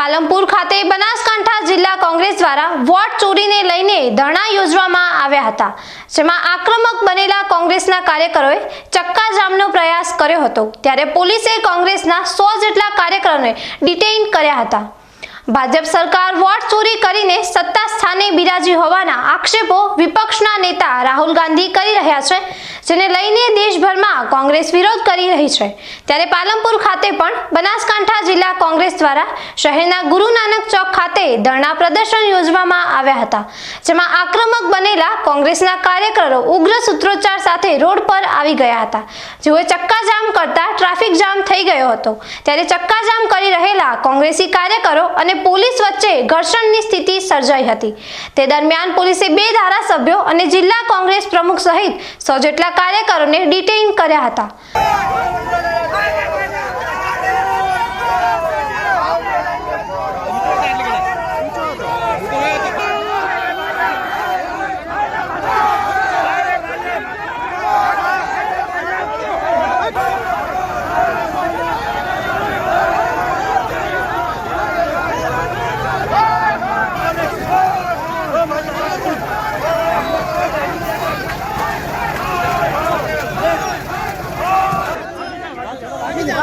પાલનપુર ખાતે બનાસકાંઠા જિલ્લા કોંગ્રેસ દ્વારા વોટ ચોરીને લઈને ધરણા યોજવામાં આવ્યા હતા, જેમાં આક્રમક બનેલા કોંગ્રેસના કાર્યકરોએ ચક્કાજામનો પ્રયાસ કર્યો હતો. ત્યારે પોલીસે કોંગ્રેસના સો જેટલા કાર્યકરોને ડિટેઇન કર્યા હતા. ભાજપ સરકાર વોટ ચોરી કરીને સત્તા સ્થાને બિરાજી હોવાના આક્ષેપો વિપક્ષના નેતા રાહુલ ગાંધી કરી રહ્યા છે. જેને લઈને દેશભરમાં કોંગ્રેસ વિરોધ કરી રહી છે. ત્યારે પાલનપુર ખાતે પણ બનાસકાંઠા જિલ્લા કોંગ્રેસ દ્વારા શહેરના ગુરુ નાનક ચોક ખાતે ધરણા પ્રદર્શન યોજવામાં આવ્યા હતા, જેમાં આક્રમક બનેલા કોંગ્રેસના કાર્યકરો ઉગ્ર સૂત્રોચ્ચાર સાથે રોડ પર આવી ગયા હતા. જેઓએ ચક્કાજામ કરતા ટ્રાફિક જામ થઈ ગયો હતો. ત્યારે ચક્કાજામ કરી રહેલા કોંગ્રેસી કાર્યકરો અને પોલીસ વચ્ચે ઘર્ષણની સ્થિતિ સર્જાઈ હતી. તે દરમિયાન પોલીસે બે ધારાસભ્યો અને જિલ્લા કોંગ્રેસ પ્રમુખ સહિત સો જેટલા કાર્યકરોને ડિટેઇન કર્યા હતા.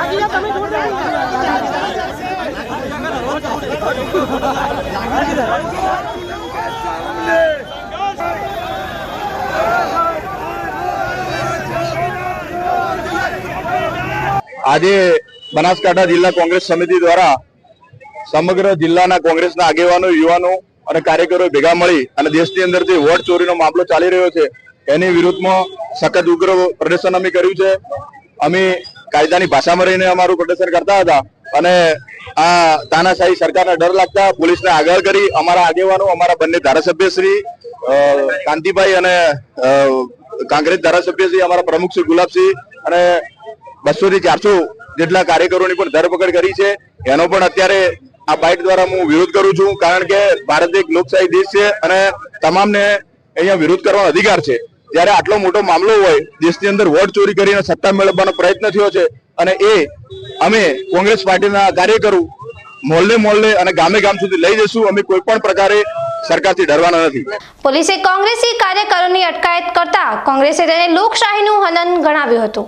આજે બનાસકાંઠા જિલ્લા કોંગ્રેસ સમિતિ દ્વારા સમગ્ર જિલ્લાના કોંગ્રેસના આગેવાનો, યુવાનો અને કાર્યકરો ભેગા મળી અને દેશની અંદર જે વોટ ચોરીનો મામલો ચાલી રહ્યો છે. એની વિરુદ્ધમાં સખત ઉગ્ર પ્રદર્શન અમે કર્યું છે. અમે કાયદાની ભાષામાં રહીને અમારું પ્રદર્શન કરતા હતા. અને આ તાનાશાહી સરકારને ડર લાગતા પોલીસને આગળ કરી અમારા આગેવાનો, અમારા બંને ધારાસભ્ય શ્રી કાંતિભાઈ અને કાંગ્રેસ ધારાસભ્ય શ્રી અમારા પ્રમુખ શ્રી ગુલાબસિંહ અને બસો થી ચારસો જેટલા કાર્યકરોની પણ ધરપકડ કરી છે. એનો પણ અત્યારે આ બાઇટ દ્વારા હું વિરોધ કરું છું, કારણ કે ભારત એક લોકશાહી દેશ છે અને તમામને અહીંયા વિરોધ કરવાનો અધિકાર છે. ત્યારે આટલો મોટો મામલો હોય, દેશની અંદર વોટ ચોરી કરીને સત્તા મેળવવાનો પ્રયત્ન થયો છે અને એ અમે કોંગ્રેસ પાર્ટીના કાર્યકરો મોહલ્લે મોહલ્લે અને ગામે ગામ સુધી લઈ જઈશું. અમે કોઈ પણ પ્રકારે સરકારથી ડરવાના નથી. પોલીસે કોંગ્રેસી કાર્યકરોની અટકાયત કરતા કોંગ્રેસે તેને લોકશાહીનું હનન ગણાવ્યું હતું.